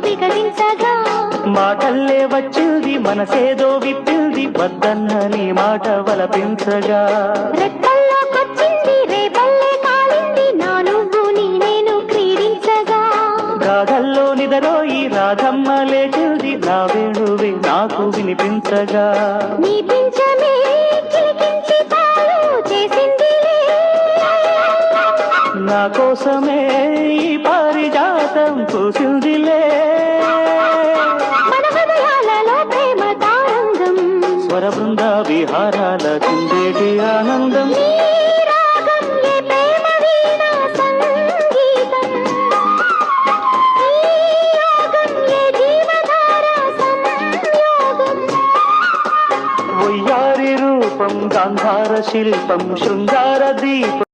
వికసించగా మాటల్లే వచ్చింది మనసేదో విప్పింది వద్దన్న నీ మాట వలపించగా క్రీడించగా. గాథల్లో నిదరోయి రాధమ్మ లేచింది నా వేణువే నాకు వినిపించగా. నా కోసమే ఈ పారిజాతం పూసిందిలే స్వర బృంద విహారాల చిందేటి ఆనందం. గాంధార శిల్పం శృంగార దీపం.